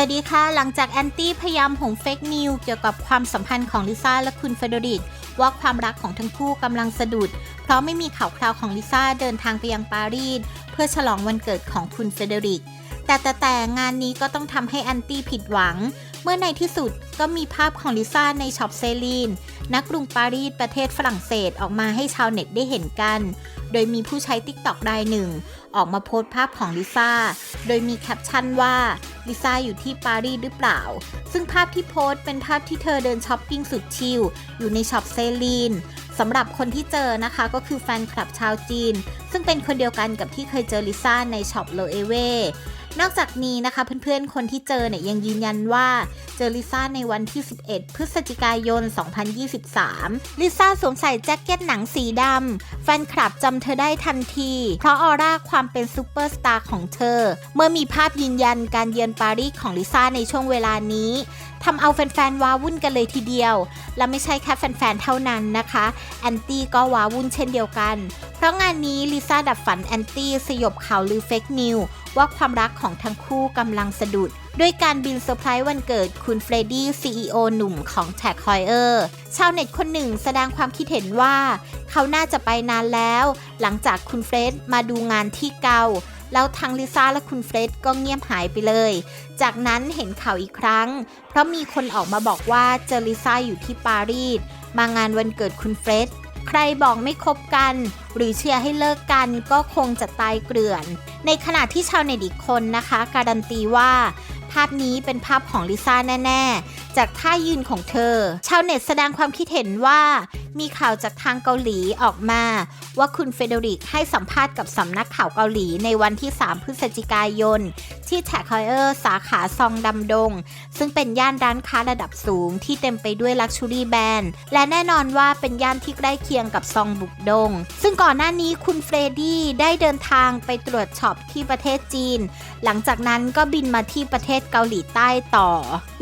สวัสดีค่ะ หลังจากแอนตี้พยายามหงเฟกนิวเกี่ยวกับความสัมพันธ์ของลิซ่าและคุณเฟเดริกว่าความรักของทั้งคู่กำลังสะดุด เพราะไม่มีข่าวคราวของลิซ่าเดินทางไปยังปารีสเพื่อฉลองวันเกิดของคุณเฟเดริก แต่แต่แต่งานนี้ก็ต้องทำให้แอนตี้ผิดหวัง เมื่อในที่สุดก็มีภาพของลิซ่าในช็อปเซลีนนักกรุงปารีสประเทศฝรั่งเศสออกมาให้ชาวเน็ตได้เห็นกัน โดยมีผู้ใช้ติ๊กต็อกรายหนึ่ง ออกมาโพสต์ภาพของลิซ่า โดยมีแคปชั่นว่า ลิซ่าอยู่ที่ปารีสหรือเปล่า ซึ่งภาพที่โพสต์เป็นภาพที่เธอเดินช้อปปิ้งสุดชิลอยู่ในช็อปเซลีนสำหรับคนที่เจอนะคะก็คือแฟนคลับชาวจีน ซึ่งเป็นคนเดียวกันกับที่เคยเจอลิซ่าในช็อปโลเอเว นอกจากนี้นะคะเพื่อนๆ คนที่เจอเนี่ยยังยืนยันว่า เจอลิซ่าในวันที่ 11 พฤศจิกายน 2023 ลิซ่าสวมใส่แจ็คเก็ตหนังสีดำแฟนคลับจำเธอได้ทันที เพราะออร่าความเป็นซูเปอร์สตาร์ของเธอ เมื่อมีภาพยืนยันการเยือนปารีสของลิซ่าในช่วงเวลานี้ทำเอาแฟนๆว้าวุ่นกันเลยทีเดียว และไม่ใช่แค่แฟนๆเท่านั้นนะคะ แอนตี้ก็ว้าวุ่นเช่นเดียวกัน เพราะงานนี้ลิซ่าดับฝันแอนตี้สยบข่าวลือเฟกนิวว่าความรักของทั้งคู่กำลังสะดุด ด้วยการบินเซอร์ไพรส์วันเกิดคุณเฟรดดี้ CEO หนุ่มของ Tag Heuer ชาวเน็ตคนหนึ่งแสดงความคิดเห็นว่า เขาน่าจะไปนานแล้ว หลังจากคุณเฟรดมาดูงานที่เกาแล้วทั้งลิซ่าและคุณเฟรดก็เงียบหายไปเลย จากนั้นเห็นข่าวอีกครั้ง เพราะมีคนออกมาบอกว่าเจอลิซ่าอยู่ที่ปารีสมางานวันเกิดคุณเฟรด ใครบอกไม่คบกัน หรือเชียร์ให้เลิกกันก็คงจะตายเกลื่อน ในขณะที่ชาวเน็ตอีกคนนะคะ การันตีว่า ภาพนี้เป็นภาพของลิซ่าแน่ ๆ จากท่ายืนของเธอ ชาวเน็ตแสดงความคิดเห็นว่ามีข่าวจากทางเกาหลีออกมา ว่าคุณเฟเดริกให้สัมภาษณ์กับสำนักข่าวเกาหลีในวันที่ 3 พฤศจิกายน ที่แท็กฮอยเออร์สาขาซองดำดง ซึ่งเป็นย่านร้านค้าระดับสูงที่เต็มไปด้วยลักชูรี่แบรนด์และแน่นอนว่าเป็นย่านที่ใกล้เคียงกับซองบุกดง ซึ่งก่อนหน้านี้คุณเฟรดดี้ได้เดินทางไปตรวจช็อปที่ประเทศจีน หลังจากนั้นก็บินมาที่ประเทศเกาหลีใต้ต่อ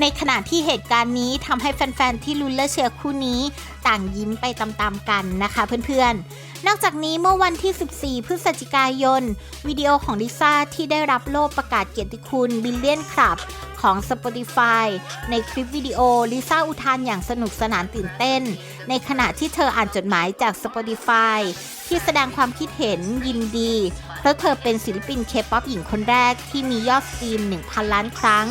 ในขณะที่เหตุการณ์นี้ทำให้แฟนๆที่ลุ้นและเชียร์คู่นี้ ต่างยิ้มไปตามๆกันนะคะเพื่อนๆ นอกจากนี้เมื่อวันที่ 14 พฤศจิกายน วิดีโอของลิซ่าที่ได้รับโล่ประกาศเกียรติคุณบิลเลียนคลับของ Spotify ในคลิปวิดีโอลิซ่าอุทานอย่างสนุกสนานตื่นเต้น ในขณะที่เธออ่านจดหมายจาก Spotify ที่แสดงความคิดเห็นยินดี เพราะเธอเป็นศิลปินเคป๊อปหญิงคนแรกที่มียอดสตรีม 1,000 ล้านครั้ง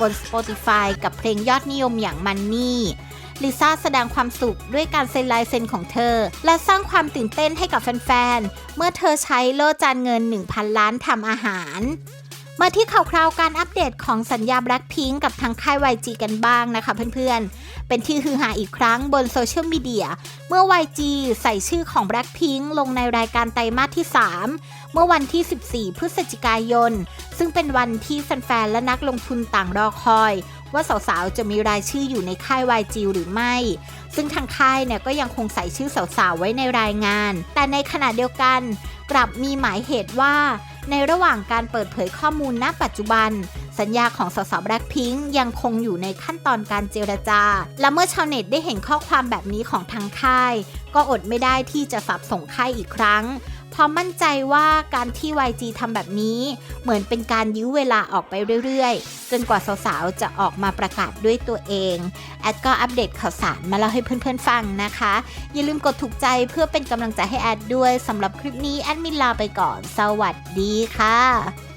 บน Spotify กับเพลงยอดนิยมอย่างมันนี่ ลิซ่าแสดงความสุขด้วยการเซ็นลายเซ็นของเธอ และสร้างความตื่นเต้นให้กับแฟนๆ เมื่อเธอใช้โล่จานเงิน 1,000 ล้านทำอาหาร มาที่ข่าวคราวการอัปเดตของสัญญา Blackpink กับทางค่าย YG กันบ้างนะคะเพื่อนๆ เป็นที่ฮือฮาอีกครั้งบนโซเชียลมีเดีย เมื่อ YG ใส่ชื่อของ Blackpink ลงในรายการไตรมาสที่ 3 เมื่อวันที่ 14 พฤศจิกายน ซึ่งเป็นวันที่แฟนๆและนักลงทุนต่างรอคอย ว่าสาวๆ จะมีรายชื่ออยู่ในค่าย YG หรือไม่ ซึ่งทางค่ายเนี่ยก็ยังคงใส่ชื่อสาวๆ ไว้ในรายงาน แต่ในขณะเดียวกันกลับมีหมายเหตุว่า ในระหว่างการเปิดเผยข้อมูลณปัจจุบัน สัญญาของสาวแบล็คพิงค์ยังคงอยู่ในขั้นตอนการเจรจา และเมื่อชาวเน็ตได้เห็นข้อความแบบนี้ของทางค่าย ก็อดไม่ได้ที่จะสับส่งค่ายอีกครั้ง พราะมั่นใจว่าการที่ YG ทำแบบนี้ เหมือนเป็นการยื้อเวลาออกไปเรื่อยๆ จนกว่าสาวๆ จะออกมาประกาศด้วยตัวเอง แอดก็อัปเดตข่าวสารมาเล่าให้เพื่อนๆ ฟังนะคะ อย่าลืมกดถูกใจเพื่อเป็นกำลังใจให้แอดด้วยสำหรับคลิปนี้แอดมินลาไปก่อน สวัสดีค่ะ